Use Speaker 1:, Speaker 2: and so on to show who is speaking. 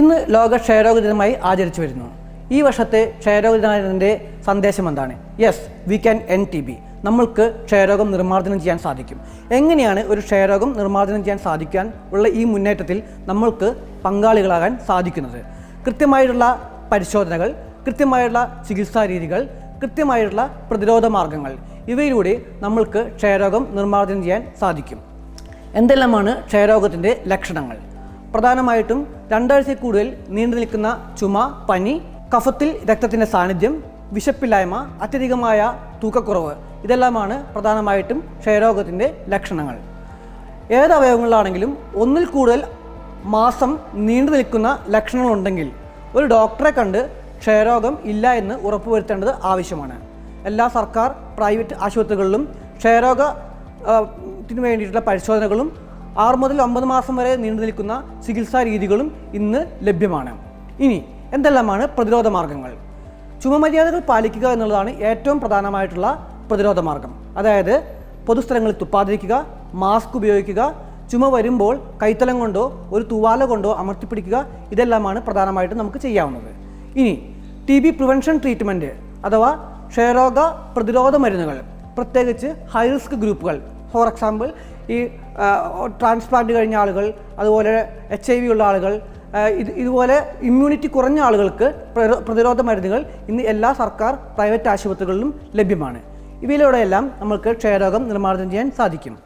Speaker 1: ഇന്ന് ലോക ക്ഷയരോഗ ദിനമായി ആചരിച്ചു വരുന്നു. ഈ വർഷത്തെ ക്ഷയരോഗ ദിനത്തിന്റെ സന്ദേശം എന്താണ്? Yes we can end T B നമ്മൾക്ക് ക്ഷയരോഗം നിർമ്മാർജനം ചെയ്യാൻ സാധിക്കും. എങ്ങനെയാണ് ഒരു ക്ഷയരോഗം നിർമ്മാർജനം ചെയ്യാൻ സാധിക്കാൻ ഉള്ള ഈ മുന്നേറ്റത്തിൽ നമ്മൾക്ക് പങ്കാളികളാകാൻ സാധിക്കുന്നത്? കൃത്യമായിട്ടുള്ള പരിശോധനകൾ കൃത്യമായിട്ടുള്ള ചികിത്സാ രീതികൾ കൃത്യമായിട്ടുള്ള പ്രതിരോധ മാർഗങ്ങൾ ഇവയിലൂടെ നമ്മൾക്ക് ക്ഷയരോഗം നിർമ്മാർജനം ചെയ്യാൻ സാധിക്കും. എന്തെല്ലാമാണ് ക്ഷയരോഗത്തിന്റെ ലക്ഷണങ്ങൾ? പ്രധാനമായിട്ടും രണ്ടാഴ്ച കൂടുതൽ നീണ്ടു നിൽക്കുന്ന ചുമ പനി കഫത്തിൽ രക്തത്തിന്റെ സാന്നിധ്യം വിശപ്പില്ലായ്മ അത്യധികമായ തൂക്കക്കുറവ് ഇതെല്ലാമാണ് പ്രധാനമായിട്ടും ക്ഷയരോഗത്തിന്റെ ലക്ഷണങ്ങൾ. ഏത് അവയവങ്ങളിലാണെങ്കിലും ഒന്നിൽ കൂടുതൽ മാസം നീണ്ടു നിൽക്കുന്ന ലക്ഷണങ്ങളുണ്ടെങ്കിൽ ഒരു ഡോക്ടറെ കണ്ട് ക്ഷയരോഗം ഇല്ല എന്ന് ഉറപ്പുവരുത്തേണ്ടത് ആവശ്യമാണ്. എല്ലാ സർക്കാർ പ്രൈവറ്റ് ആശുപത്രികളിലും ക്ഷയരോഗ ആ, ത്തിന് വേണ്ടിയിട്ടുള്ള പരിശോധനകളും ആറ് മുതൽ ഒമ്പത് മാസം വരെ നീണ്ടു നിൽക്കുന്ന ചികിത്സാ രീതികളും ഇന്ന് ലഭ്യമാണ്. ഇനി എന്തെല്ലാമാണ് പ്രതിരോധ മാർഗങ്ങൾ? ചുമമര്യാദകൾ പാലിക്കുക എന്നുള്ളതാണ് ഏറ്റവും പ്രധാനമായിട്ടുള്ള പ്രതിരോധ മാർഗം. അതായത് പൊതുസ്ഥലങ്ങളിൽ തുപ്പാതിരിക്കുക മാസ്ക് ഉപയോഗിക്കുക ചുമ വരുമ്പോൾ കൈത്തലം കൊണ്ടോ ഒരു തൂവാല കൊണ്ടോ അമർത്തിപ്പിടിക്കുക ഇതെല്ലാമാണ് പ്രധാനമായിട്ടും നമുക്ക് ചെയ്യാവുന്നത്. ഇനി ടി ബി പ്രിവെൻഷൻ ട്രീറ്റ്മെന്റ് അഥവാ ക്ഷയരോഗ പ്രതിരോധ മരുന്നുകൾ പ്രത്യേകിച്ച് ഹൈ റിസ്ക് ഗ്രൂപ്പുകൾ ഫോർ എക്സാമ്പിൾ ഈ ട്രാൻസ്പ്ലാന്റ് കഴിഞ്ഞ ആളുകൾ അതുപോലെ എച്ച് ഐ വി ഉള്ള ആളുകൾ ഇത് ഇതുപോലെ ഇമ്മ്യൂണിറ്റി കുറഞ്ഞ ആളുകൾക്ക് പ്രതിരോധ മരുന്നുകൾ ഇന്ന് എല്ലാ സർക്കാർ പ്രൈവറ്റ് ആശുപത്രികളിലും ലഭ്യമാണ്. ഇവയിലൂടെയെല്ലാം നമുക്ക് ക്ഷയരോഗം നിർമ്മാർജനം ചെയ്യാൻ സാധിക്കും.